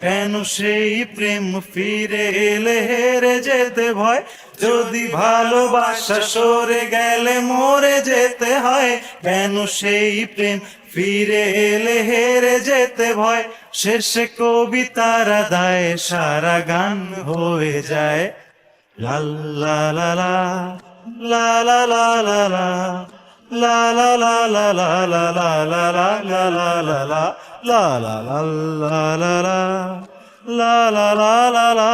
কেন সেই প্রেম ফিরে এলে হেরে যেতে ভয় যদি ভালোবাসা সরে গেলে মরে যেতে হয় কেন সেই প্রেম ফিরে এলে হেরে যেতে ভয় শেষে কবিতারা দায় সারা গান হয়ে যায় লা লা লা লা লা লা লা লা লা la la la la la la la la la la la la la la La la la la la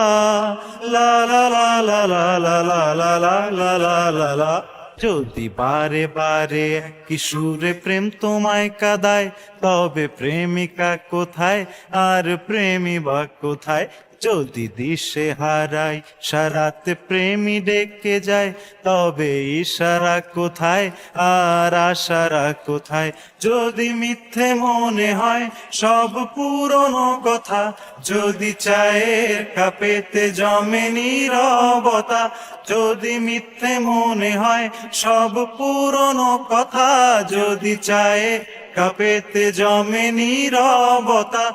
La la la la la la la la la la la la la যদি বারে বারে কিশোরে প্রেম তোমায় কাদায় তবে প্রেমিকা কোথায় আর প্রেমী বা কোথায় যদি দিশে হারাই সারাতে প্রেমী ডেকে যায়, তবে ইশারা কোথায় আর আশারা কোথায়? যদি মিথ্যে মনে হয়, সব পুরনো কথা। যদি চায়ের কাপেতে জমে নীরবতা। যদি মিথ্যে মনে হয়, সব পুরনো কথা। যদি চায়ে কাপেতে জমে নীরবতা।